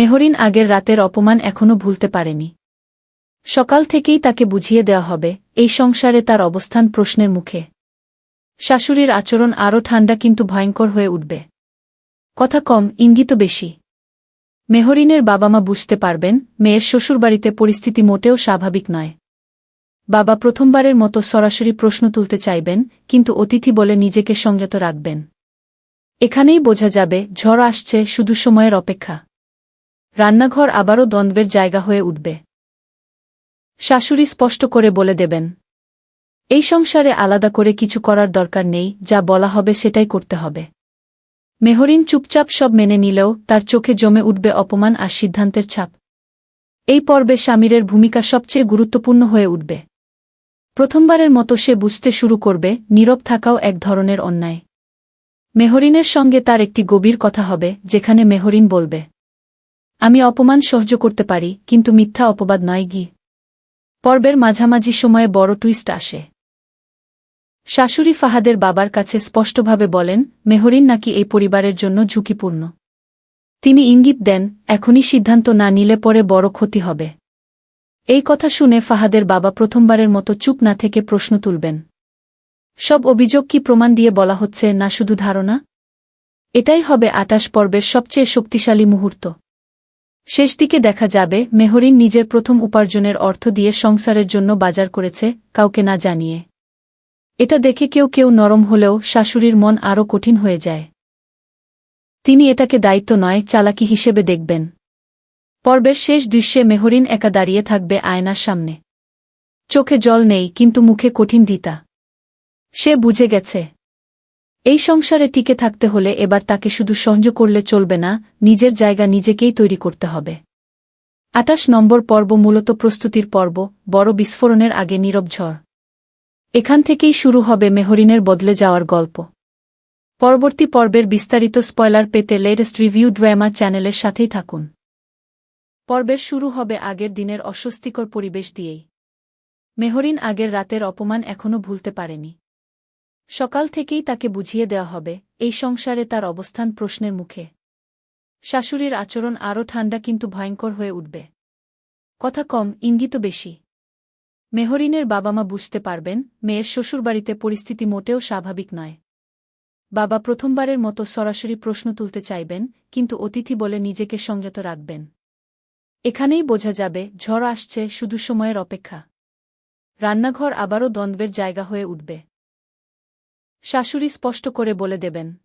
মেহরিন আগের রাতের অপমান এখনও ভুলতে পারেনি। সকাল থেকেই তাকে বুঝিয়ে দেওয়া হবে, এই সংসারে তার অবস্থান প্রশ্নের মুখে। শাশুড়ির আচরণ আরও ঠান্ডা কিন্তু ভয়ঙ্কর হয়ে উঠবে। কথা কম ইঙ্গিত বেশি। মেহরিনের বাবা মা বুঝতে পারবেন, মেয়ের শ্বশুরবাড়িতে পরিস্থিতি মোটেও স্বাভাবিক নয়। বাবা প্রথমবারের মতো সরাসরি প্রশ্ন তুলতে চাইবেন, কিন্তু অতিথি বলে নিজেকে সংযত রাখবেন। এখানেই বোঝা যাবে, ঝড় আসছে, শুধু সময়ের অপেক্ষা। রান্নাঘর আবারও দ্বন্দ্বের জায়গা হয়ে উঠবে। শাশুড়ি স্পষ্ট করে বলে দেবেন, এই সংসারে আলাদা করে কিছু করার দরকার নেই, যা বলা হবে সেটাই করতে হবে মেহরিন চুপচাপ সব মেনে নিলেও তার চোখে জমে উঠবে অপমান আর সিদ্ধান্তের ছাপ। এই পর্বে স্বামীরের ভূমিকা সবচেয়ে গুরুত্বপূর্ণ হয়ে উঠবে। প্রথমবারের মতো সে বুঝতে শুরু করবে, নীরব থাকাও এক ধরনের অন্যায়। মেহরিনের সঙ্গে তার একটি গভীর কথা হবে, যেখানে মেহরিন বলবে আমি অপমান সহ্য করতে পারি, কিন্তু মিথ্যা অপবাদ নয় গি। পর্বের মাঝামাঝি সময়ে বড় টুইস্ট আসে। শাশুড়ি ফাহাদের বাবার কাছে স্পষ্টভাবে বলেন, মেহরিন নাকি এই পরিবারের জন্য ঝুঁকিপূর্ণ। তিনি ইঙ্গিত দেন, এখনই সিদ্ধান্ত না নিলে পরে বড় ক্ষতি হবে। এই কথা শুনে ফাহাদের বাবা প্রথমবারের মতো চুপ না থেকে প্রশ্ন তুলবেন। সব অভিযোগ কি প্রমাণ দিয়ে বলা হচ্ছে না শুধু ধারণা? এটাই হবে আটাশ পর্বের সবচেয়ে শক্তিশালী মুহূর্ত। শেষ দিকে দেখা যাবে, মেহরিন নিজের প্রথম উপার্জনের অর্থ দিয়ে সংসারের জন্য বাজার করেছে, কাউকে না জানিয়ে। এটা দেখে কেউ কেউ নরম হলেও শাশুড়ির মন আরও কঠিন হয়ে যায়। তিনি এটাকে দায়িত্ব নয়, চালাকি হিসেবে দেখবেন। পর্বের শেষ দৃশ্যে মেহরিন একা দাঁড়িয়ে থাকবে আয়নার সামনে। চোখে জল নেই, কিন্তু মুখে কঠিন দিতা। সে বুঝে গেছে। এই সংসারে টিকে থাকতে হলে এবার তাকে শুধু সহ্য করলে চলবে না, নিজের জায়গা নিজেকেই তৈরি করতে হবে। আটাশ নম্বর পর্ব মূলত প্রস্তুতির পর্ব, বড় বিস্ফোরণের আগে নীরব ঝড়। এখান থেকেই শুরু হবে মেহরিনের বদলে যাওয়ার গল্প। পরবর্তী পর্বের বিস্তারিত স্পয়লার পেতে লেটেস্ট রিভিউ ড্রামা চ্যানেলের সাথেই থাকুন। পর্বের শুরু হবে আগের দিনের অস্বস্তিকর পরিবেশ দিয়েই। মেহরিন আগের রাতের অপমান এখনও ভুলতে পারেনি। সকাল থেকেই তাকে বুঝিয়ে দেওয়া হবে, এই সংসারে তার অবস্থান প্রশ্নের মুখে। শাশুড়ির আচরণ আরও ঠান্ডা কিন্তু ভয়ঙ্কর হয়ে উঠবে। কথা কম ইঙ্গিত বেশি। মেহরিনের বাবা মা বুঝতে পারবেন, মেয়ের শ্বশুরবাড়িতে পরিস্থিতি মোটেও স্বাভাবিক নয়। বাবা প্রথমবারের মতো সরাসরি প্রশ্ন তুলতে চাইবেন, কিন্তু অতিথি বলে নিজেকে সংযত রাখবেন। এখানেই বোঝা যাবে, ঝড় আসছে, শুধু সময়ের অপেক্ষা। রান্নাঘর আবারও দ্বন্দ্বের জায়গা হয়ে উঠবে। শাশুড়ি স্পষ্ট করে বলে দেবেন।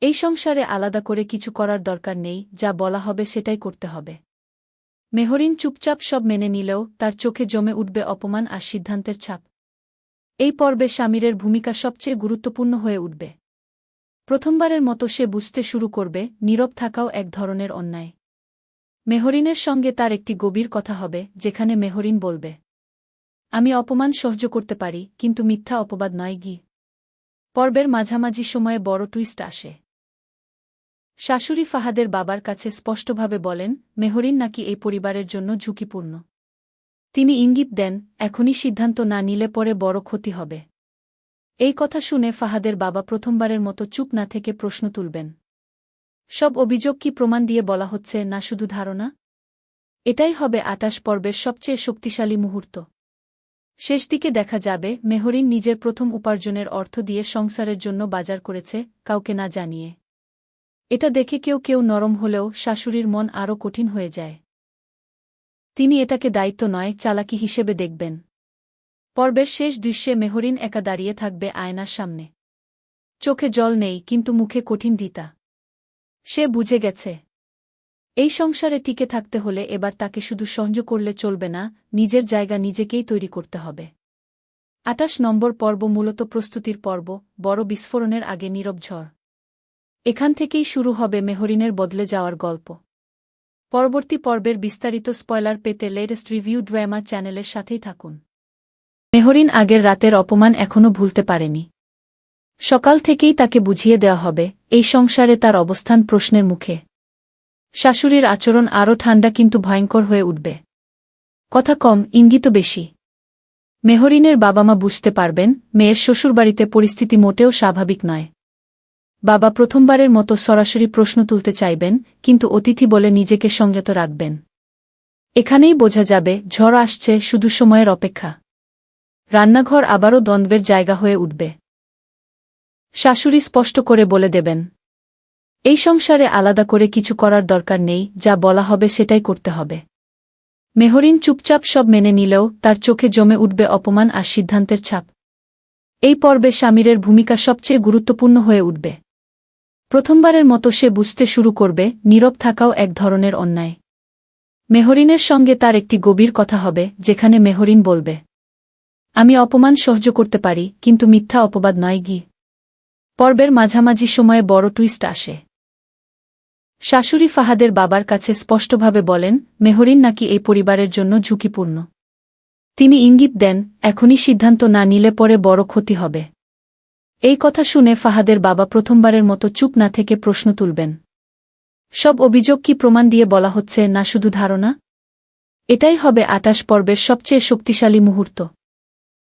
এই সংসারে আলাদা করে কিছু করার দরকার নেই, যা বলা হবে সেটাই করতে হবে। মেহরিন চুপচাপ সব মেনে নিলেও তার চোখে জমে উঠবে অপমান আর সিদ্ধান্তের ছাপ। এই পর্বে স্বামীরের ভূমিকা সবচেয়ে গুরুত্বপূর্ণ হয়ে উঠবে। প্রথমবারের মতো সে বুঝতে শুরু করবে, নীরব থাকাও এক ধরনের অন্যায়। মেহরিনের সঙ্গে তার একটি গভীর কথা হবে, যেখানে মেহরিন বলবে, আমি অপমান সহ্য করতে পারি, কিন্তু মিথ্যা অপবাদ নয় গি। পর্বের মাঝামাঝি সময়ে বড় টুইস্ট আসে। শাশুড়ি ফাহাদের বাবার কাছে স্পষ্টভাবে বলেন, মেহরিন নাকি এই পরিবারের জন্য ঝুঁকিপূর্ণ। তিনি ইঙ্গিত দেন, এখনই সিদ্ধান্ত না নিলে পরে বড় ক্ষতি হবে। এই কথা শুনে ফাহাদের বাবা প্রথমবারের মতো চুপ না থেকে প্রশ্ন তুলবেন। সব অভিযোগ কি প্রমাণ দিয়ে বলা হচ্ছে না শুধু ধারণা? এটাই হবে আটাশ পর্বের সবচেয়ে শক্তিশালী মুহূর্ত। শেষ দিকে দেখা যাবে, মেহরিন নিজের প্রথম উপার্জনের অর্থ দিয়ে সংসারের জন্য বাজার করেছে, কাউকে না জানিয়ে। এটা দেখে কেউ কেউ নরম হলেও শাশুড়ির মন আরও কঠিন হয়ে যায়। তিনি এটাকে দায়িত্ব নয়, চালাকি হিসেবে দেখবেন। পর্বের শেষ দৃশ্যে মেহরিন একা দাঁড়িয়ে থাকবে আয়নার সামনে। চোখে জল নেই, কিন্তু মুখে কঠিন দিতা। সে বুঝে গেছে। এই সংসারে টিকে থাকতে হলে এবার তাকে শুধু সহ্য করলে চলবে না, নিজের জায়গা নিজেকেই তৈরি করতে হবে। আটাশ নম্বর পর্ব মূলত প্রস্তুতির পর্ব, বড় বিস্ফোরণের আগে নীরব ঝড়। এখান থেকেই শুরু হবে মেহরিনের বদলে যাওয়ার গল্প। পরবর্তী পর্বের বিস্তারিত স্পয়লার পেতে লেটেস্ট রিভিউ ড্রামা চ্যানেলের সাথেই থাকুন। মেহরিন আগের রাতের অপমান এখনও ভুলতে পারেনি। সকাল থেকেই তাকে বুঝিয়ে দেওয়া হবে, এই সংসারে তার অবস্থান প্রশ্নের মুখে। শাশুড়ির আচরণ আরও ঠান্ডা কিন্তু ভয়ঙ্কর হয়ে উঠবে। কথা কম ইঙ্গিত বেশি। মেহরিনের বাবা মা বুঝতে পারবেন, মেয়ের শ্বশুরবাড়িতে পরিস্থিতি মোটেও স্বাভাবিক নয়। বাবা প্রথমবারের মতো সরাসরি প্রশ্ন তুলতে চাইবেন, কিন্তু অতিথি বলে নিজেকে সংযত রাখবেন। এখানেই বোঝা যাবে, ঝড় আসছে, শুধু সময়ের অপেক্ষা। রান্নাঘর আবারও দ্বন্দ্বের জায়গা হয়ে উঠবে। শাশুড়ি স্পষ্ট করে বলে দেবেন এই সংসারে আলাদা করে কিছু করার দরকার নেই, যা বলা হবে সেটাই করতে হবে। মেহরিন চুপচাপ সব মেনে নিলেও তার চোখে জমে উঠবে অপমান আর সিদ্ধান্তের ছাপ। এই পর্বে স্বামীরের ভূমিকা সবচেয়ে গুরুত্বপূর্ণ হয়ে উঠবে। প্রথমবারের মতো সে বুঝতে শুরু করবে, নীরব থাকাও এক ধরনের অন্যায়। মেহরিনের সঙ্গে তার একটি গভীর কথা হবে, যেখানে মেহরিন বলবে, আমি অপমান সহ্য করতে পারি, কিন্তু মিথ্যা অপবাদ নয় গি। পর্বের মাঝামাঝি সময়ে বড় টুইস্ট আসে। শাশুড়ি ফাহাদের বাবার কাছে স্পষ্টভাবে বলেন, মেহরিন নাকি এই পরিবারের জন্য ঝুঁকিপূর্ণ। তিনি ইঙ্গিত দেন, এখনই সিদ্ধান্ত না নিলে পরে বড় ক্ষতি হবে। এই কথা শুনে ফাহাদের বাবা প্রথমবারের মতো চুপ না থেকে প্রশ্ন তুলবেন। সব অভিযোগ কি প্রমাণ দিয়ে বলা হচ্ছে না শুধু ধারণা? এটাই হবে আটাশ পর্বের সবচেয়ে শক্তিশালী মুহূর্ত।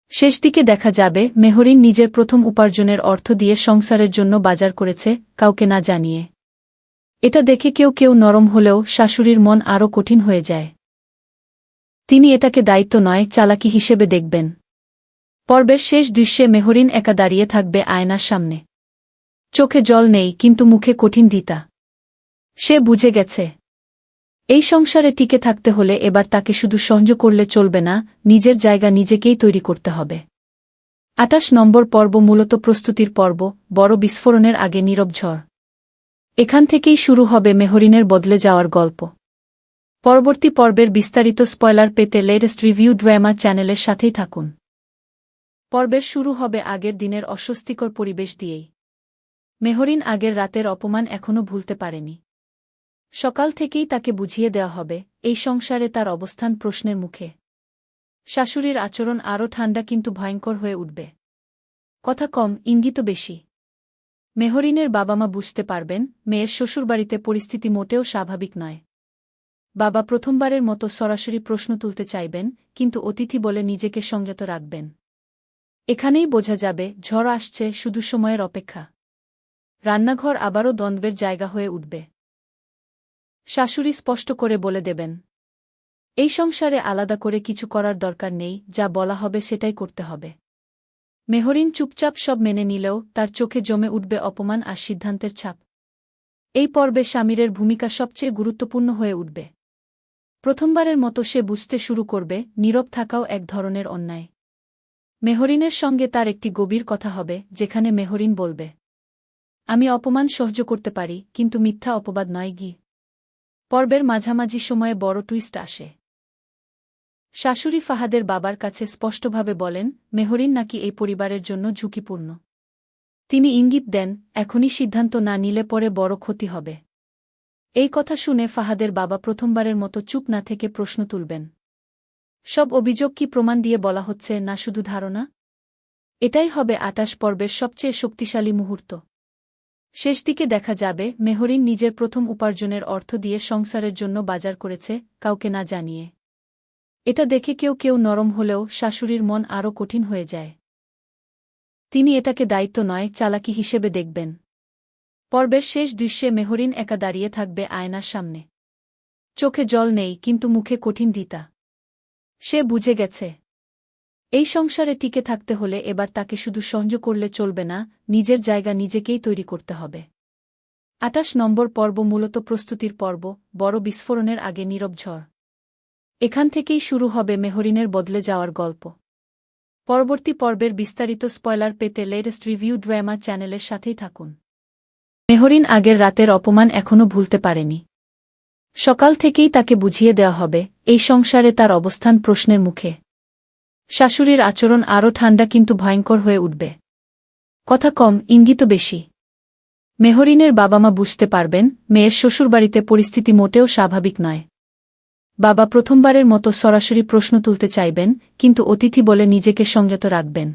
শেষ দিকে দেখা যাবে, মেহরিন নিজের প্রথম উপার্জনের অর্থ দিয়ে সংসারের জন্য বাজার করেছে, কাউকে না জানিয়ে। এটা দেখে কেউ কেউ নরম হলেও শাশুড়ির মন আরও কঠিন হয়ে যায়। তিনি এটাকে দায়িত্ব নয়, চালাকি হিসেবে দেখবেন। পর্বের শেষ দৃশ্যে মেহরিন একা দাঁড়িয়ে থাকবে আয়নার সামনে। চোখে জল নেই, কিন্তু মুখে কঠিন দিতা। সে বুঝে গেছে। এই সংসারে টিকে থাকতে হলে এবার তাকে শুধু সহ্য করলে চলবে না, নিজের জায়গা নিজেকেই তৈরি করতে হবে। আটাশ নম্বর পর্ব মূলত প্রস্তুতির পর্ব, বড় বিস্ফোরণের আগে নীরব ঝড়। এখান থেকেই শুরু হবে মেহরিনের বদলে যাওয়ার গল্প। পরবর্তী পর্বের বিস্তারিত স্পয়লার পেতে লেটেস্ট রিভিউ ড্রামা চ্যানেলের সাথেই থাকুন। পর্বের শুরু হবে আগের দিনের অস্বস্তিকর পরিবেশ দিয়েই। মেহরিন আগের রাতের অপমান এখনও ভুলতে পারেনি। সকাল থেকেই তাকে বুঝিয়ে দেওয়া হবে, এই সংসারে তার অবস্থান প্রশ্নের মুখে। শাশুড়ির আচরণ আরও ঠান্ডা কিন্তু ভয়ঙ্কর হয়ে উঠবে। কথা কম ইঙ্গিত বেশি। মেহরিনের বাবা মা বুঝতে পারবেন, মেয়ের শ্বশুরবাড়িতে পরিস্থিতি মোটেও স্বাভাবিক নয়। বাবা প্রথমবারের মতো সরাসরি প্রশ্ন তুলতে চাইবেন, কিন্তু অতিথি বলে নিজেকে সংযত রাখবেন। এখানেই বোঝা যাবে, ঝড় আসছে, শুধু সময়ের অপেক্ষা। রান্নাঘর আবারও দ্বন্দ্বের জায়গা হয়ে উঠবে। শাশুড়ি স্পষ্ট করে বলে দেবেন, এই সংসারে আলাদা করে কিছু করার দরকার নেই, যা বলা হবে সেটাই করতে হবে। মেহরিন চুপচাপ সব মেনে নিলেও তার চোখে জমে উঠবে অপমান আর সিদ্ধান্তের ছাপ। এই পর্বে স্বামীরের ভূমিকা সবচেয়ে গুরুত্বপূর্ণ হয়ে উঠবে। প্রথমবারের মতো সে বুঝতে শুরু করবে, নীরব থাকাও এক ধরনের অন্যায়। মেহরিনের সঙ্গে তার একটি গভীর কথা হবে, যেখানে মেহরিন বলবে, আমি অপমান সহ্য করতে পারি, কিন্তু মিথ্যা অপবাদ নয় গি। পর্বের মাঝামাঝি সময়ে বড় টুইস্ট আসে। শাশুড়ি ফাহাদের বাবার কাছে স্পষ্টভাবে বলেন, মেহরিন নাকি এই পরিবারের জন্য ঝুঁকিপূর্ণ। তিনি ইঙ্গিত দেন, এখনই সিদ্ধান্ত না নিলে পরে বড় ক্ষতি হবে। এই কথা শুনে ফাহাদের বাবা প্রথমবারের মতো চুপ না থেকে প্রশ্ন তুলবেন। সব অভিযোগ কি প্রমাণ দিয়ে বলা হচ্ছে না শুধু ধারণা? এটাই হবে আটাশ পর্বের সবচেয়ে শক্তিশালী মুহূর্ত। শেষ দিকে দেখা যাবে, মেহরিন নিজের প্রথম উপার্জনের অর্থ দিয়ে সংসারের জন্য বাজার করেছে, কাউকে না জানিয়ে। এটা দেখে কেউ কেউ নরম হলেও শাশুড়ির মন আরও কঠিন হয়ে যায়। তিনি এটাকে দায়িত্ব নয়, চালাকি হিসেবে দেখবেন। পর্বের শেষ দৃশ্যে মেহরিন একা দাঁড়িয়ে থাকবে আয়নার সামনে। চোখে জল নেই, কিন্তু মুখে কঠিন দিতা। সে বুঝে গেছে। এই সংসারে টিকে থাকতে হলে এবার তাকে শুধু সহ্য করলে চলবে না, নিজের জায়গা নিজেকেই তৈরি করতে হবে। আটাশ নম্বর পর্ব মূলত প্রস্তুতির পর্ব, বড় বিস্ফোরণের আগে নীরব ঝড়। এখান থেকেই শুরু হবে মেহরিনের বদলে যাওয়ার গল্প। পরবর্তী পর্বের বিস্তারিত স্পয়লার পেতে লেটেস্ট রিভিউ ড্রামা চ্যানেলের সাথেই থাকুন। মেহরিন আগের রাতের অপমান এখনও ভুলতে পারেনি। সকাল থেকেই তাকে বুঝিয়ে দেওয়া হবে, এই সংসারে তার অবস্থান প্রশ্নের মুখে। শাশুড়ির আচরণ আরও ঠান্ডা কিন্তু ভয়ঙ্কর হয়ে উঠবে। কথা কম ইঙ্গিত বেশি। মেহরিনের বাবা মা বুঝতে পারবেন, মেয়ের শ্বশুরবাড়িতে পরিস্থিতি মোটেও স্বাভাবিক নয়। বাবা প্রথমবারের মতো সরাসরি প্রশ্ন তুলতে চাইবেন, কিন্তু অতিথি বলে নিজেকে সংযত রাখবেন।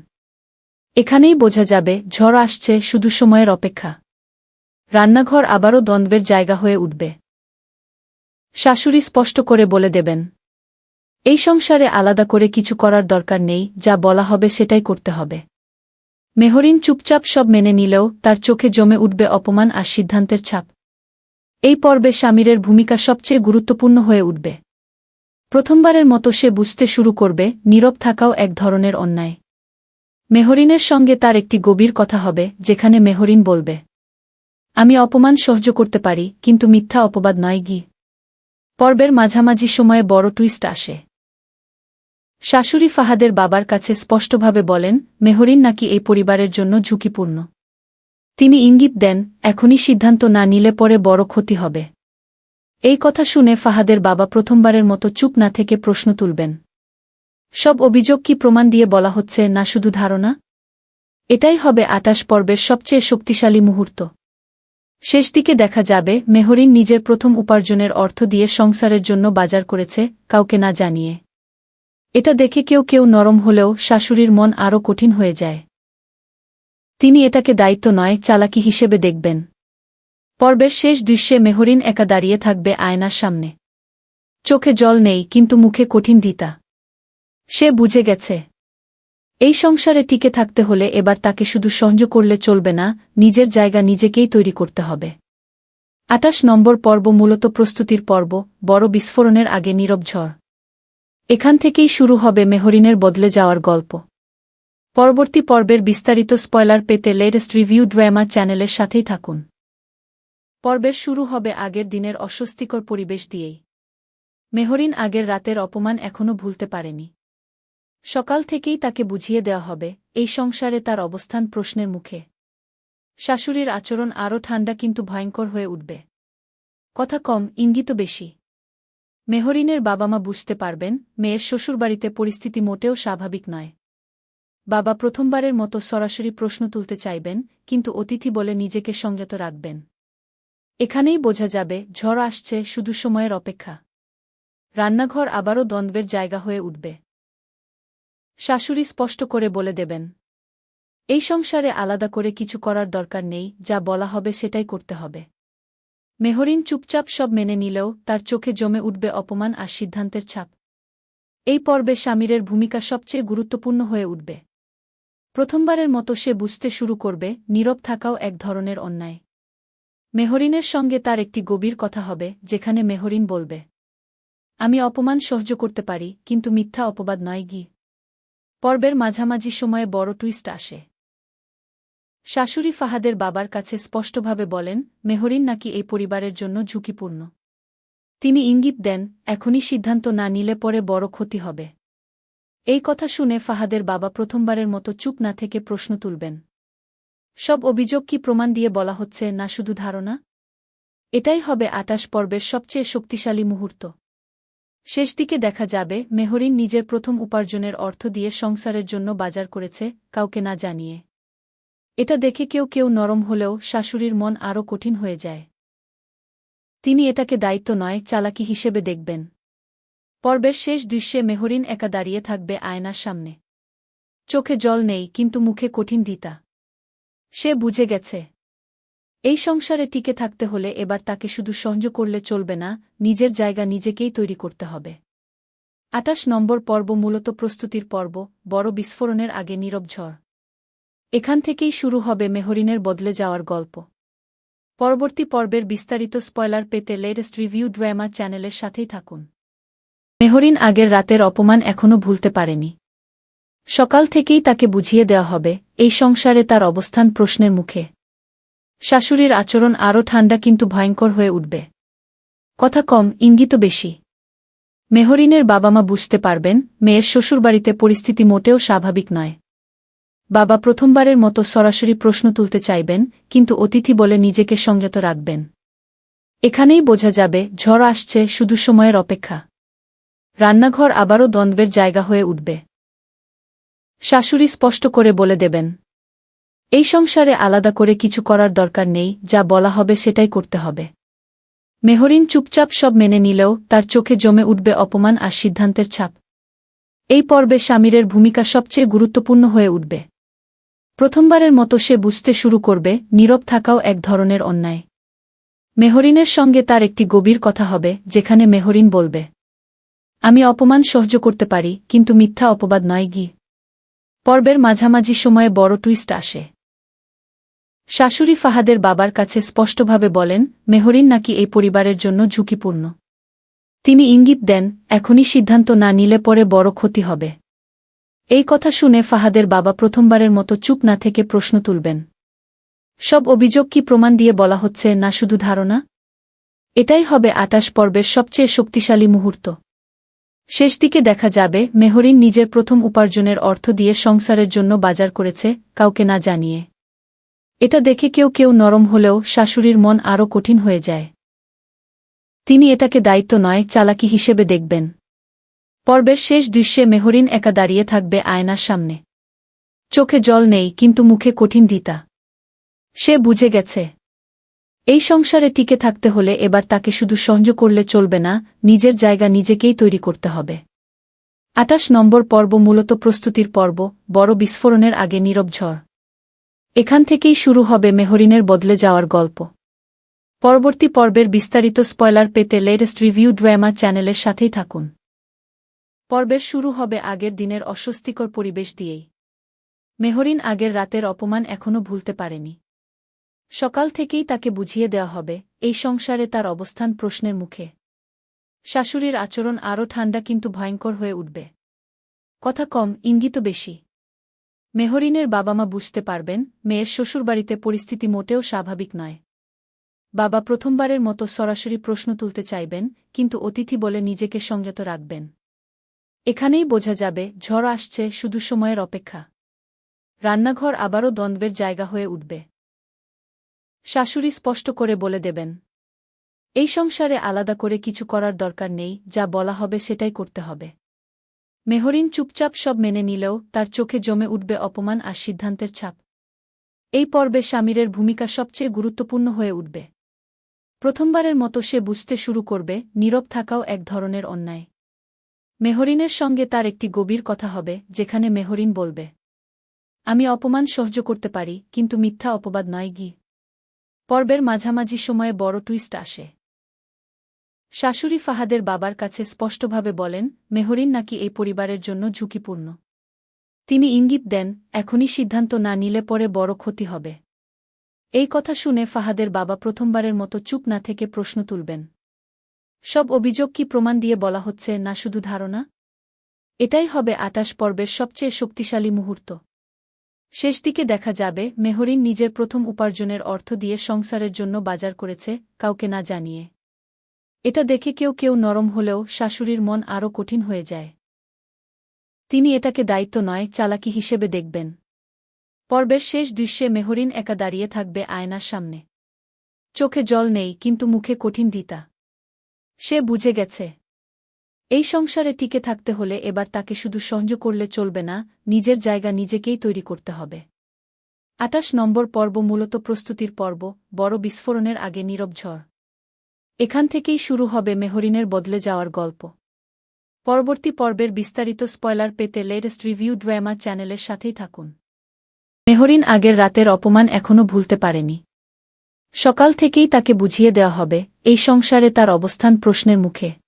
এখানেই বোঝা যাবে, ঝড় আসছে, শুধু সময়ের অপেক্ষা। রান্নাঘর আবারও দ্বন্দ্বের জায়গা হয়ে উঠবে। শাশুড়ি স্পষ্ট করে বলে দেবেন, এই সংসারে আলাদা করে কিছু করার দরকার নেই, যা বলা হবে সেটাই করতে হবে। মেহরিন চুপচাপ সব মেনে নিলেও তার চোখে জমে উঠবে অপমান আর সিদ্ধান্তের ছাপ। এই পর্বে স্বামীরের ভূমিকা সবচেয়ে গুরুত্বপূর্ণ হয়ে উঠবে। প্রথমবারের মতো সে বুঝতে শুরু করবে, নীরব থাকাও এক ধরনের অন্যায়। মেহরিনের সঙ্গে তার একটি গভীর কথা হবে, যেখানে মেহরিন বলবে, আমি অপমান সহ্য করতে পারি, কিন্তু মিথ্যা অপবাদ নয় গি পর্বের মাঝামাঝি সময়ে বড় টুইস্ট আসে। শাশুড়ি ফাহাদের বাবার কাছে স্পষ্টভাবে বলেন, মেহরিন নাকি এই পরিবারের জন্য ঝুঁকিপূর্ণ। তিনি ইঙ্গিত দেন, এখনই সিদ্ধান্ত না নিলে পরে বড় ক্ষতি হবে। এই কথা শুনে ফাহাদের বাবা প্রথমবারের মতো চুপ না থেকে প্রশ্ন তুলবেন। সব অভিযোগ কি প্রমাণ দিয়ে বলা হচ্ছে না শুধু ধারণা? এটাই হবে আটাশ পর্বের সবচেয়ে শক্তিশালী মুহূর্ত। শেষ দিকে দেখা যাবে, মেহরিন নিজের প্রথম উপার্জনের অর্থ দিয়ে সংসারের জন্য বাজার করেছে, কাউকে না জানিয়ে। এটা দেখে কেউ কেউ নরম হলেও শাশুড়ির মন আরও কঠিন হয়ে যায়। তিনি এটাকে দায়িত্ব নয়, চালাকি হিসেবে দেখবেন। পর্বের শেষ দৃশ্যে মেহরিন একা দাঁড়িয়ে থাকবে আয়নার সামনে। চোখে জল নেই, কিন্তু মুখে কঠিন দিতা। সে বুঝে গেছে। এই সংসারে টিকে থাকতে হলে এবার তাকে শুধু সহ্য করলে চলবে না, নিজের জায়গা নিজেকেই তৈরি করতে হবে। আটাশ নম্বর পর্ব মূলত প্রস্তুতির পর্ব, বড় বিস্ফোরণের আগে নীরব ঝড়। এখান থেকেই শুরু হবে মেহরিনের বদলে যাওয়ার গল্প। পরবর্তী পর্বের বিস্তারিত স্পয়লার পেতে লেটেস্ট রিভিউ ড্রামা চ্যানেলের সাথেই থাকুন। পর্বের শুরু হবে আগের দিনের অস্বস্তিকর পরিবেশ দিয়েই। মেহরিন আগের রাতের অপমান এখনও ভুলতে পারেনি। সকাল থেকেই তাকে বুঝিয়ে দেওয়া হবে, এই সংসারে তার অবস্থান প্রশ্নের মুখে। শাশুড়ির আচরণ আরও ঠান্ডা কিন্তু ভয়ঙ্কর হয়ে উঠবে। কথা কম ইঙ্গিত বেশি। মেহরিনের বাবা মা বুঝতে পারবেন, মেয়ের শ্বশুরবাড়িতে পরিস্থিতি মোটেও স্বাভাবিক নয়। বাবা প্রথমবারের মতো সরাসরি প্রশ্ন তুলতে চাইবেন, কিন্তু অতিথি বলে নিজেকে সংযত রাখবেন। এখানেই বোঝা যাবে, ঝড় আসছে, শুধু সময়ের অপেক্ষা। রান্নাঘর আবারও দ্বন্দ্বের জায়গা হয়ে উঠবে। শাশুড়ি স্পষ্ট করে বলে দেবেন, এই সংসারে আলাদা করে কিছু করার দরকার নেই, যা বলা হবে সেটাই করতে হবে মেহরিন চুপচাপ সব মেনে নিলেও তার চোখে জমে উঠবে অপমান আর সিদ্ধান্তের ছাপ। এই পর্বে স্বামীরের ভূমিকা সবচেয়ে গুরুত্বপূর্ণ হয়ে উঠবে। প্রথমবারের মতো সে বুঝতে শুরু করবে, নীরব থাকাও এক ধরনের অন্যায়। মেহরিনের সঙ্গে তার একটি গভীর কথা হবে, যেখানে মেহরিন বলবে, আমি অপমান সহ্য করতে পারি, কিন্তু মিথ্যা অপবাদ নয় গি পর্বের মাঝামাঝি সময়ে বড় টুইস্ট আসে। শাশুড়ি ফাহাদের বাবার কাছে স্পষ্টভাবে বলেন, মেহরিন নাকি এই পরিবারের জন্য ঝুঁকিপূর্ণ। তিনি ইঙ্গিত দেন, এখনই সিদ্ধান্ত না নিলে পরে বড় ক্ষতি হবে। এই কথা শুনে ফাহাদের বাবা প্রথমবারের মতো চুপ না থেকে প্রশ্ন তুলবেন। সব অভিযোগ কি প্রমাণ দিয়ে বলা হচ্ছে না শুধু ধারণা? এটাই হবে আটাশ পর্বের সবচেয়ে শক্তিশালী মুহূর্ত। শেষ দিকে দেখা যাবে, মেহরিন নিজের প্রথম উপার্জনের অর্থ দিয়ে সংসারের জন্য বাজার করেছে, কাউকে না জানিয়ে। এটা দেখে কেউ কেউ নরম হলেও শাশুড়ির মন আরও কঠিন হয়ে যায়। তিনি এটাকে দায়িত্ব নয়, চালাকি হিসেবে দেখবেন। পর্বের শেষ দৃশ্যে মেহরিন একা দাঁড়িয়ে থাকবে আয়নার সামনে। চোখে জল নেই, কিন্তু মুখে কঠিন দিতা। সে বুঝে গেছে। এই সংসারে টিকে থাকতে হলে এবার তাকে শুধু সহ্য করলে চলবে না, নিজের জায়গা নিজেকেই তৈরি করতে হবে। আটাশ নম্বর পর্ব মূলত প্রস্তুতির পর্ব, বড় বিস্ফোরণের আগে নীরব ঝড়। এখান থেকেই শুরু হবে মেহরিনের বদলে যাওয়ার গল্প। পরবর্তী পর্বের বিস্তারিত স্পয়লার পেতে লেটেস্ট রিভিউ ড্রামা চ্যানেলের সাথেই থাকুন। মেহরিন আগের রাতের অপমান এখনও ভুলতে পারেনি। সকাল থেকেই তাকে বুঝিয়ে দেওয়া হবে, এই সংসারে তার অবস্থান প্রশ্নের মুখে। শাশুড়ির আচরণ আরও ঠান্ডা কিন্তু ভয়ঙ্কর হয়ে উঠবে। কথা কম ইঙ্গিত বেশি। মেহরিনের বাবা মা বুঝতে পারবেন, মেয়ের শ্বশুরবাড়িতে পরিস্থিতি মোটেও স্বাভাবিক নয়। বাবা প্রথমবারের মতো সরাসরি প্রশ্ন তুলতে চাইবেন, কিন্তু অতিথি বলে নিজেকে সংযত রাখবেন। এখানেই বোঝা যাবে, ঝড় আসছে, শুধু সময়ের অপেক্ষা। রান্নাঘর আবারও দ্বন্দ্বের জায়গা হয়ে উঠবে। শাশুড়ি স্পষ্ট করে বলে দেবেন। এই সংসারে আলাদা করে কিছু করার দরকার নেই, যা বলা হবে সেটাই করতে হবে। মেহরিন চুপচাপ সব মেনে নিলেও তার চোখে জমে উঠবে অপমান আর সিদ্ধান্তের ছাপ। এই পর্বে স্বামীরের ভূমিকা সবচেয়ে গুরুত্বপূর্ণ হয়ে উঠবে। প্রথমবারের মতো সে বুঝতে শুরু করবে, নীরব থাকাও এক ধরনের অন্যায়। মেহরিনের সঙ্গে তার একটি গভীর কথা হবে, যেখানে মেহরিন বলবে, আমি অপমান সহ্য করতে পারি, কিন্তু মিথ্যা অপবাদ নয় গি পর্বের মাঝামাঝি সময়ে বড় টুইস্ট আসে। শাশুড়ি ফাহাদের বাবার কাছে স্পষ্টভাবে বলেন, মেহরিন নাকি এই পরিবারের জন্য ঝুঁকিপূর্ণ। তিনি ইঙ্গিত দেন, এখনই সিদ্ধান্ত না নিলে পরে বড় ক্ষতি হবে। এই কথা শুনে ফাহাদের বাবা প্রথমবারের মতো চুপ না থেকে প্রশ্ন তুলবেন। সব অভিযোগ কি প্রমাণ দিয়ে বলা হচ্ছে না শুধু ধারণা? এটাই হবে আটাশ পর্বের সবচেয়ে শক্তিশালী মুহূর্ত। শেষ দিকে দেখা যাবে, মেহরিন নিজের প্রথম উপার্জনের অর্থ দিয়ে সংসারের জন্য বাজার করেছে, কাউকে না জানিয়ে। এটা দেখে কেউ কেউ নরম হলেও শাশুড়ির মন আরও কঠিন হয়ে যায়। তিনি এটাকে দায়িত্ব নয়, চালাকি হিসেবে দেখবেন। পর্বের শেষ দৃশ্যে মেহরিন একা দাঁড়িয়ে থাকবে আয়নার সামনে। চোখে জল নেই, কিন্তু মুখে কঠিন দিতা। সে বুঝে গেছে। এই সংসারে টিকে থাকতে হলে এবার তাকে শুধু সহ্য করলে চলবে না, নিজের জায়গা নিজেকেই তৈরি করতে হবে। আটাশ নম্বর পর্ব মূলত প্রস্তুতির পর্ব, বড় বিস্ফোরণের আগে নীরব ঝড়। এখান থেকেই শুরু হবে মেহরিনের বদলে যাওয়ার গল্প। পরবর্তী পর্বের বিস্তারিত স্পয়লার পেতে লেটেস্ট রিভিউ ড্রামা চ্যানেলের সাথেই থাকুন। পর্বের শুরু হবে আগের দিনের অস্বস্তিকর পরিবেশ দিয়েই। মেহরিন আগের রাতের অপমান এখনও ভুলতে পারেনি। সকাল থেকেই তাকে বুঝিয়ে দেওয়া হবে, এই সংসারে তার অবস্থান প্রশ্নের মুখে। শাশুড়ির আচরণ আরও ঠান্ডা কিন্তু ভয়ঙ্কর হয়ে উঠবে। কথা কম ইঙ্গিত বেশি। মেহরিনের বাবা মা বুঝতে পারবেন, মেয়ের শ্বশুরবাড়িতে পরিস্থিতি মোটেও স্বাভাবিক নয়। বাবা প্রথমবারের মতো সরাসরি প্রশ্ন তুলতে চাইবেন, কিন্তু অতিথি বলে নিজেকে সংযত রাখবেন। এখানেই বোঝা যাবে, ঝড় আসছে, শুধু সময়ের অপেক্ষা। রান্নাঘর আবারও দ্বন্দ্বের জায়গা হয়ে উঠবে। শাশুড়ি স্পষ্ট করে বলে দেবেন। এই সংসারে আলাদা করে কিছু করার দরকার নেই, যা বলা হবে সেটাই করতে হবে। মেহরিন চুপচাপ সব মেনে নিলেও তার চোখে জমে উঠবে অপমান আর সিদ্ধান্তের ছাপ। এই পর্বে স্বামীরের ভূমিকা সবচেয়ে গুরুত্বপূর্ণ হয়ে উঠবে। প্রথমবারের মতো সে বুঝতে শুরু করবে, নীরব থাকাও এক ধরনের অন্যায়। মেহরিনের সঙ্গে তার একটি গভীর কথা হবে, যেখানে মেহরিন বলবে, আমি অপমান সহ্য করতে পারি, কিন্তু মিথ্যা অপবাদ নয় গি। পর্বের মাঝামাঝি সময়ে বড় টুইস্ট আসে। শাশুড়ি ফাহাদের বাবার কাছে স্পষ্টভাবে বলেন, মেহরিন নাকি এই পরিবারের জন্য ঝুঁকিপূর্ণ। তিনি ইঙ্গিত দেন, এখনই সিদ্ধান্ত না নিলে পরে বড় ক্ষতি হবে। এই কথা শুনে ফাহাদের বাবা প্রথমবারের মতো চুপ না থেকে প্রশ্ন তুলবেন। সব অভিযোগ কি প্রমাণ দিয়ে বলা হচ্ছে না শুধু ধারণা? এটাই হবে আটাশ পর্বের সবচেয়ে শক্তিশালী মুহূর্ত। শেষ দিকে দেখা যাবে, মেহরিন নিজের প্রথম উপার্জনের অর্থ দিয়ে সংসারের জন্য বাজার করেছে, কাউকে না জানিয়ে। এটা দেখে কেউ কেউ নরম হলেও শাশুড়ির মন আরও কঠিন হয়ে যায়। তিনি এটাকে দায়িত্ব নয়, চালাকি হিসেবে দেখবেন। পর্বের শেষ দৃশ্যে মেহরিন একা দাঁড়িয়ে থাকবে আয়নার সামনে। চোখে জল নেই, কিন্তু মুখে কঠিন দিতা। সে বুঝে গেছে। এই সংসারে টিকে থাকতে হলে এবার তাকে শুধু সহ্য করলে চলবে না, নিজের জায়গা নিজেকেই তৈরি করতে হবে। আটাশ নম্বর পর্ব মূলত প্রস্তুতির পর্ব, বড় বিস্ফোরণের আগে নীরব ঝড়। এখান থেকেই শুরু হবে মেহরিনের বদলে যাওয়ার গল্প। পরবর্তী পর্বের বিস্তারিত স্পয়লার পেতে লেটেস্ট রিভিউ ড্রামা চ্যানেলের সাথেই থাকুন। মেহরিন আগের রাতের অপমান এখনও ভুলতে পারেনি। সকাল থেকেই তাকে বুঝিয়ে দেওয়া হবে, এই সংসারে তার অবস্থান প্রশ্নের মুখে।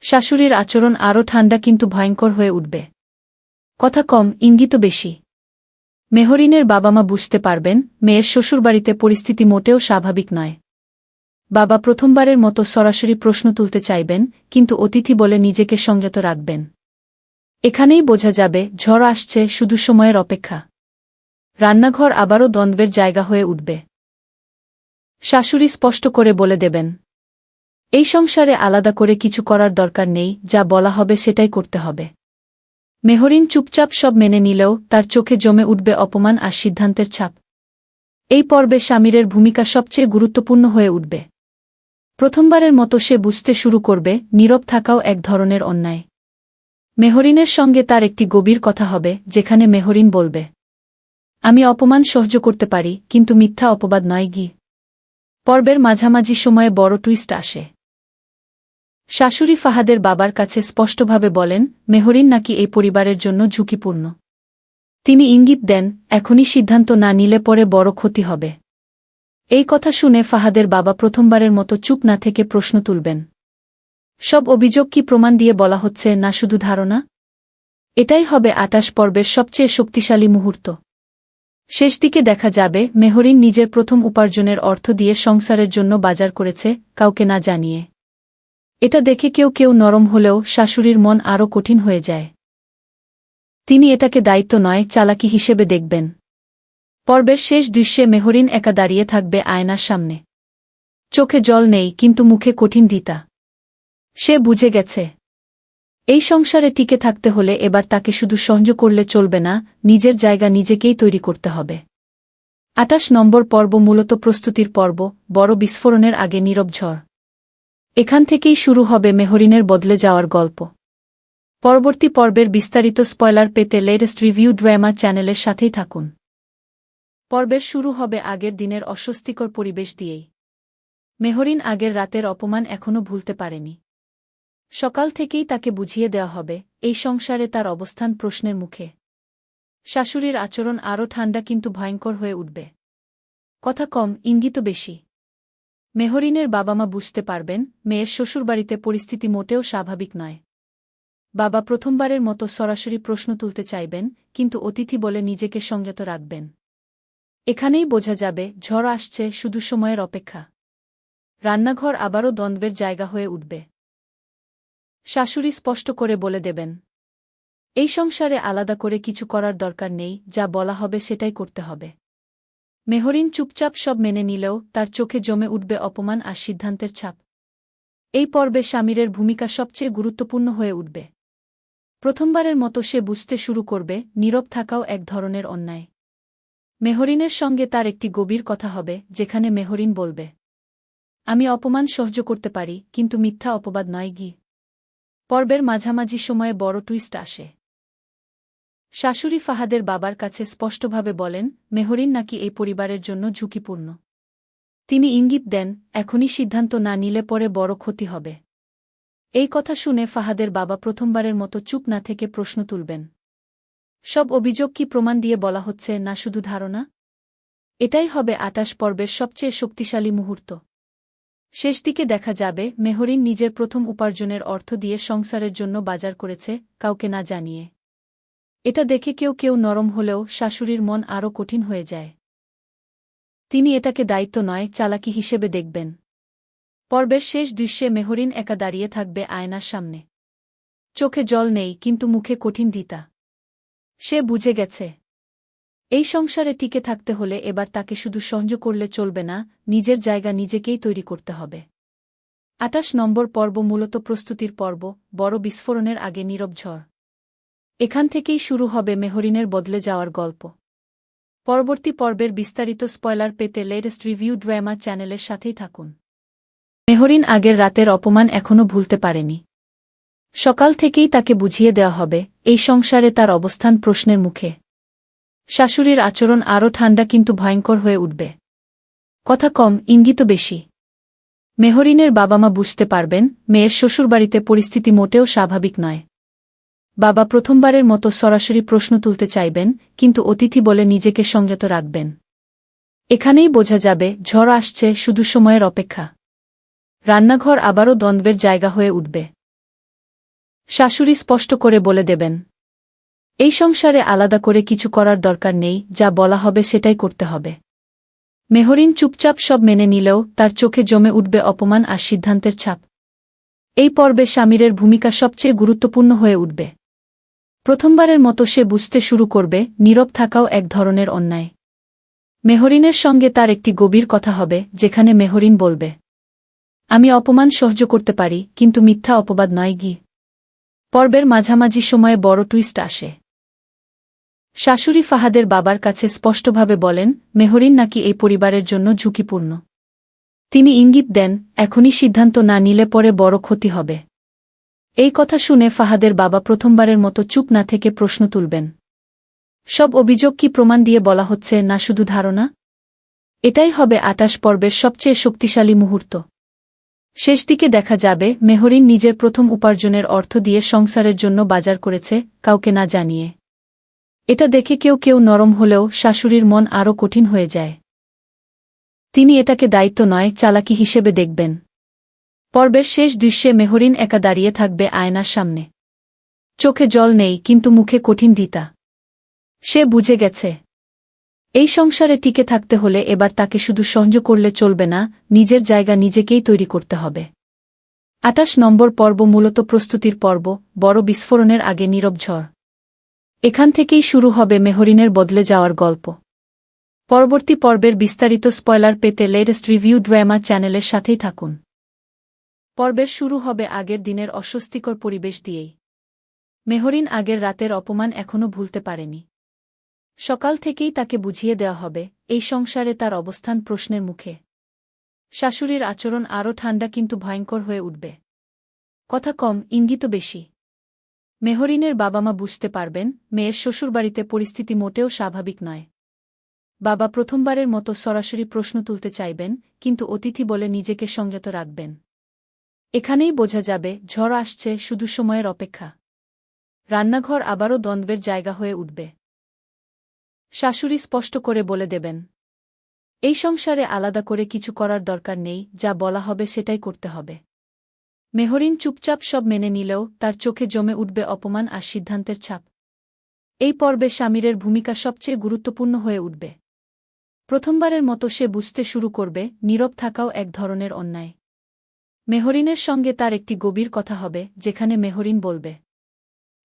শাশুড়ির আচরণ আরও ঠান্ডা কিন্তু ভয়ঙ্কর হয়ে উঠবে। কথা কম ইঙ্গিত বেশি। মেহরিনের বাবা মা বুঝতে পারবেন, মেয়ের শ্বশুরবাড়িতে পরিস্থিতি মোটেও স্বাভাবিক নয়। বাবা প্রথমবারের মতো সরাসরি প্রশ্ন তুলতে চাইবেন, কিন্তু অতিথি বলে নিজেকে সংযত রাখবেন। এখানেই বোঝা যাবে, ঝড় আসছে, শুধু সময়ের অপেক্ষা। রান্নাঘর আবারও দ্বন্দ্বের জায়গা হয়ে উঠবে। শাশুড়ি স্পষ্ট করে বলে দেবেন এই সংসারে আলাদা করে কিছু করার দরকার নেই, যা বলা হবে সেটাই করতে হবে। মেহরিন চুপচাপ সব মেনে নিলেও তার চোখে জমে উঠবে অপমান আর সিদ্ধান্তের ছাপ। এই পর্বে স্বামীরের ভূমিকা সবচেয়ে গুরুত্বপূর্ণ হয়ে উঠবে। প্রথমবারের মতো সে বুঝতে শুরু করবে, নীরব থাকাও এক ধরনের অন্যায়। মেহরিনের সঙ্গে তার একটি গভীর কথা হবে, যেখানে মেহরিন বলবে, আমি অপমান সহ্য করতে পারি, কিন্তু মিথ্যা অপবাদ নয় গি পর্বের মাঝামাঝি সময়ে বড় টুইস্ট আসে। শাশুড়ি ফাহাদের বাবার কাছে স্পষ্টভাবে বলেন, মেহরিন নাকি এই পরিবারের জন্য ঝুঁকিপূর্ণ। তিনি ইঙ্গিত দেন, এখনই সিদ্ধান্ত না নিলে পরে বড় ক্ষতি হবে। এই কথা শুনে ফাহাদের বাবা প্রথমবারের মতো চুপ না থেকে প্রশ্ন তুলবেন। সব অভিযোগ কি প্রমাণ দিয়ে বলা হচ্ছে না শুধু ধারণা? এটাই হবে আটাশ পর্বের সবচেয়ে শক্তিশালী মুহূর্ত। শেষ দিকে দেখা যাবে, মেহরিন নিজের প্রথম উপার্জনের অর্থ দিয়ে সংসারের জন্য বাজার করেছে, কাউকে না জানিয়ে। এটা দেখে কেউ কেউ নরম হলেও শাশুড়ির মন আরও কঠিন হয়ে যায়। তিনি এটাকে দায়িত্ব নয়, চালাকি হিসেবে দেখবেন। পর্বের শেষ দৃশ্যে মেহরিন একা দাঁড়িয়ে থাকবে আয়নার সামনে। চোখে জল নেই, কিন্তু মুখে কঠিন দিতা। সে বুঝে গেছে। এই সংসারে টিকে থাকতে হলে এবার তাকে শুধু সহ্য করলে চলবে না, নিজের জায়গা নিজেকেই তৈরি করতে হবে। আটাশ নম্বর পর্ব মূলত প্রস্তুতির পর্ব, বড় বিস্ফোরণের আগে নীরব ঝড়। এখান থেকেই শুরু হবে মেহরিনের বদলে যাওয়ার গল্প। পরবর্তী পর্বের বিস্তারিত স্পয়লার পেতে লেটেস্ট রিভিউ ড্রামা চ্যানেলের সাথেই থাকুন। পর্বের শুরু হবে আগের দিনের অস্বস্তিকর পরিবেশ দিয়েই। মেহরিন আগের রাতের অপমান এখনও ভুলতে পারেনি। সকাল থেকেই তাকে বুঝিয়ে দেওয়া হবে, এই সংসারে তার অবস্থান প্রশ্নের মুখে। শাশুড়ির আচরণ আরও ঠান্ডা কিন্তু ভয়ঙ্কর হয়ে উঠবে। কথা কম ইঙ্গিত বেশি। মেহরিনের বাবা মা বুঝতে পারবেন, মেয়ের শ্বশুরবাড়িতে পরিস্থিতি মোটেও স্বাভাবিক নয়। বাবা প্রথমবারের মতো সরাসরি প্রশ্ন তুলতে চাইবেন, কিন্তু অতিথি বলে নিজেকে সংযত রাখবেন। এখানেই বোঝা যাবে, ঝড় আসছে, শুধু সময়ের অপেক্ষা। রান্নাঘর আবারও দ্বন্দ্বের জায়গা হয়ে উঠবে। শাশুড়ি স্পষ্ট করে বলে দেবেন, এই সংসারে আলাদা করে কিছু করার দরকার নেই, যা বলা হবে সেটাই করতে হবে। মেহরিন চুপচাপ সব মেনে নিলেও তার চোখে জমে উঠবে অপমান আর সিদ্ধান্তের ছাপ। এই পর্বে স্বামীরের ভূমিকা সবচেয়ে গুরুত্বপূর্ণ হয়ে উঠবে। প্রথমবারের মতো সে বুঝতে শুরু করবে, নীরব থাকাও এক ধরনের অন্যায়। মেহরিনের সঙ্গে তার একটি গভীর কথা হবে, যেখানে মেহরিন বলবে, আমি অপমান সহ্য করতে পারি, কিন্তু মিথ্যা অপবাদ নয় গি। পর্বের মাঝামাঝি সময়ে বড় টুইস্ট আসে। শাশুড়ি ফাহাদের বাবার কাছে স্পষ্টভাবে বলেন, মেহরিন নাকি এই পরিবারের জন্য ঝুঁকিপূর্ণ। তিনি ইঙ্গিত দেন, এখনই সিদ্ধান্ত না নিলে পরে বড় ক্ষতি হবে। এই কথা শুনে ফাহাদের বাবা প্রথমবারের মতো চুপ না থেকে প্রশ্ন তুলবেন। সব অভিযোগ কি প্রমাণ দিয়ে বলা হচ্ছে না শুধু ধারণা? এটাই হবে আটাশ পর্বের সবচেয়ে শক্তিশালী মুহূর্ত। শেষ দিকে দেখা যাবে, মেহরিন নিজের প্রথম উপার্জনের অর্থ দিয়ে সংসারের জন্য বাজার করেছে, কাউকে না জানিয়ে। এটা দেখে কেউ কেউ নরম হলেও শাশুড়ির মন আরও কঠিন হয়ে যায়। তিনি এটাকে দায়িত্ব নয়, চালাকি হিসেবে দেখবেন। পর্বের শেষ দৃশ্যে মেহরিন একা দাঁড়িয়ে থাকবে আয়নার সামনে। চোখে জল নেই, কিন্তু মুখে কঠিন দিতা। সে বুঝে গেছে। এই সংসারে টিকে থাকতে হলে এবার তাকে শুধু সহ্য করলে চলবে না, নিজের জায়গা নিজেকেই তৈরি করতে হবে। আটাশ নম্বর পর্ব মূলত প্রস্তুতির পর্ব, বড় বিস্ফোরণের আগে নীরব ঝড়। এখান থেকেই শুরু হবে মেহরিনের বদলে যাওয়ার গল্প। পরবর্তী পর্বের বিস্তারিত স্পয়লার পেতে লেটেস্ট রিভিউ ড্রামা চ্যানেলের সাথেই থাকুন। মেহরিন আগের রাতের অপমান এখনও ভুলতে পারেনি। সকাল থেকেই তাকে বুঝিয়ে দেওয়া হবে, এই সংসারে তার অবস্থান প্রশ্নের মুখে। শাশুড়ির আচরণ আরও ঠান্ডা কিন্তু ভয়ঙ্কর হয়ে উঠবে। কথা কম ইঙ্গিত বেশি। মেহরিনের বাবা মা বুঝতে পারবেন, মেয়ের শ্বশুরবাড়িতে পরিস্থিতি মোটেও স্বাভাবিক নয়। বাবা প্রথমবারের মতো সরাসরি প্রশ্ন তুলতে চাইবেন, কিন্তু অতিথি বলে নিজেকে সংযত রাখবেন। এখানেই বোঝা যাবে, ঝড় আসছে, শুধু সময়ের অপেক্ষা। রান্নাঘর আবারও দ্বন্দ্বের জায়গা হয়ে উঠবে। শাশুড়ি স্পষ্ট করে বলে দেবেন, এই সংসারে আলাদা করে কিছু করার দরকার নেই, যা বলা হবে সেটাই করতে হবে। মেহরিন চুপচাপ সব মেনে নিলেও তার চোখে জমে উঠবে অপমান আর সিদ্ধান্তের ছাপ। এই পর্বে স্বামীরের ভূমিকা সবচেয়ে গুরুত্বপূর্ণ হয়ে উঠবে। প্রথমবারের মতো সে বুঝতে শুরু করবে, নীরব থাকাও এক ধরনের অন্যায়। মেহরিনের সঙ্গে তার একটি গভীর কথা হবে, যেখানে মেহরিন বলবে, আমি অপমান সহ্য করতে পারি, কিন্তু মিথ্যা অপবাদ নয় গি পর্বের মাঝামাঝি সময়ে বড় টুইস্ট আসে। শাশুড়ি ফাহাদের বাবার কাছে স্পষ্টভাবে বলেন, মেহরিন নাকি এই পরিবারের জন্য ঝুঁকিপূর্ণ। তিনি ইঙ্গিত দেন, এখনই সিদ্ধান্ত না নিলে পরে বড় ক্ষতি হবে। এই কথা শুনে ফাহাদের বাবা প্রথমবারের মতো চুপ না থেকে প্রশ্ন তুলবেন। সব অভিযোগ কি প্রমাণ দিয়ে বলা হচ্ছে না শুধু ধারণা? এটাই হবে আটাশ পর্বের সবচেয়ে শক্তিশালী মুহূর্ত। শেষ দিকে দেখা যাবে, মেহরিন নিজের প্রথম উপার্জনের অর্থ দিয়ে সংসারের জন্য বাজার করেছে, কাউকে না জানিয়ে। এটা দেখে কেউ কেউ নরম হলেও শাশুড়ির মন আরও কঠিন হয়ে যায়। তিনি এটাকে দায়িত্ব নয়, চালাকি হিসেবে দেখবেন। পর্বের শেষ দৃশ্যে মেহরিন একা দাঁড়িয়ে থাকবে আয়নার সামনে। চোখে জল নেই, কিন্তু মুখে কঠিন দিতা। সে বুঝে গেছে। এই সংসারে টিকে থাকতে হলে এবার তাকে শুধু সহ্য করলে চলবে না, নিজের জায়গা নিজেকেই তৈরি করতে হবে। আটাশ নম্বর পর্ব মূলত প্রস্তুতির পর্ব, বড় বিস্ফোরণের আগে নীরব ঝড়। এখান থেকেই শুরু হবে মেহরিনের বদলে যাওয়ার গল্প। পরবর্তী পর্বের বিস্তারিত স্পয়লার পেতে লেটেস্ট রিভিউ ড্রামা চ্যানেলের সাথেই থাকুন। পর্বের শুরু হবে আগের দিনের অস্বস্তিকর পরিবেশ দিয়েই। মেহরিন আগের রাতের অপমান এখনও ভুলতে পারেনি। সকাল থেকেই তাকে বুঝিয়ে দেওয়া হবে, এই সংসারে তার অবস্থান প্রশ্নের মুখে। শাশুড়ির আচরণ আরও ঠান্ডা কিন্তু ভয়ঙ্কর হয়ে উঠবে। কথা কম, ইঙ্গিত বেশি। মেহরিনের বাবা মা বুঝতে পারবেন, মেয়ের শ্বশুরবাড়িতে পরিস্থিতি মোটেও স্বাভাবিক নয়। বাবা প্রথমবারের মতো সরাসরি প্রশ্ন তুলতে চাইবেন, কিন্তু অতিথি বলে নিজেকে সংযত রাখবেন। এখানেই বোঝা যাবে, ঝড় আসছে, শুধু সময়ের অপেক্ষা। রান্নাঘর আবারও দ্বন্দ্বের জায়গা হয়ে উঠবে। শাশুড়ি স্পষ্ট করে বলে দেবেন, এই সংসারে আলাদা করে কিছু করার দরকার নেই, যা বলা হবে সেটাই করতে হবে মেহরিন চুপচাপ সব মেনে নিলেও তার চোখে জমে উঠবে অপমান আর সিদ্ধান্তের ছাপ। এই পর্বে স্বামীরের ভূমিকা সবচেয়ে গুরুত্বপূর্ণ হয়ে উঠবে। প্রথমবারের মতো সে বুঝতে শুরু করবে, নীরব থাকাও এক ধরনের অন্যায়। মেহরিনের সঙ্গে তার একটি গভীর কথা হবে, যেখানে মেহরিন বলবে,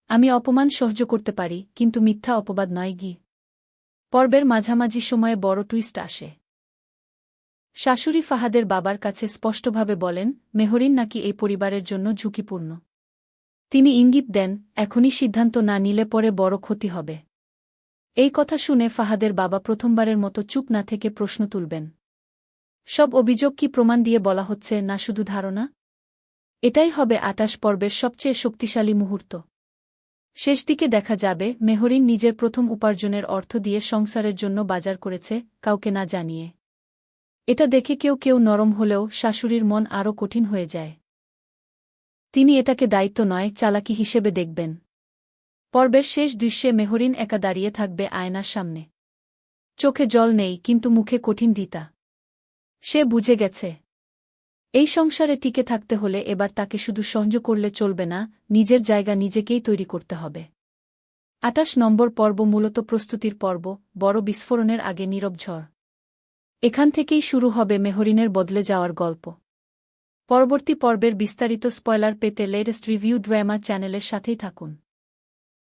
আমি অপমান সহ্য করতে পারি, কিন্তু মিথ্যা অপবাদ নয় গি। পর্বের মাঝামাঝি সময়ে বড় টুইস্ট আসে। শাশুড়ি ফাহাদের বাবার কাছে স্পষ্টভাবে বলেন, মেহরিন নাকি এই পরিবারের জন্য ঝুঁকিপূর্ণ। তিনি ইঙ্গিত দেন, এখনই সিদ্ধান্ত না নিলে পরে বড় ক্ষতি হবে। এই কথা শুনে ফাহাদের বাবা প্রথমবারের মতো চুপ না থেকে প্রশ্ন তুলবেন। সব অভিযোগ কি প্রমাণ দিয়ে বলা হচ্ছে না শুধু ধারণা? এটাই হবে আটাশ পর্বের সবচেয়ে শক্তিশালী মুহূর্ত। শেষ দিকে দেখা যাবে, মেহরিন নিজের প্রথম উপার্জনের অর্থ দিয়ে সংসারের জন্য বাজার করেছে, কাউকে না জানিয়ে। এটা দেখে কেউ কেউ নরম হলেও শাশুড়ির মন আরও কঠিন হয়ে যায়। তিনি এটাকে দায়িত্ব নয়, চালাকি হিসেবে দেখবেন। পর্বের শেষ দৃশ্যে মেহরিন একা দাঁড়িয়ে থাকবে আয়নার সামনে। চোখে জল নেই, কিন্তু মুখে কঠিন দিতা। সে বুঝে গেছে। এই সংসারে টিকে থাকতে হলে এবার তাকে শুধু সহ্য করলে চলবে না, নিজের জায়গা নিজেকেই তৈরি করতে হবে। আটাশ নম্বর পর্ব মূলত প্রস্তুতির পর্ব, বড় বিস্ফোরণের আগে নীরব ঝড়। এখান থেকেই শুরু হবে মেহরিনের বদলে যাওয়ার গল্প। পরবর্তী পর্বের বিস্তারিত স্পয়লার পেতে লেটেস্ট রিভিউ ড্রামা চ্যানেলের সাথেই থাকুন।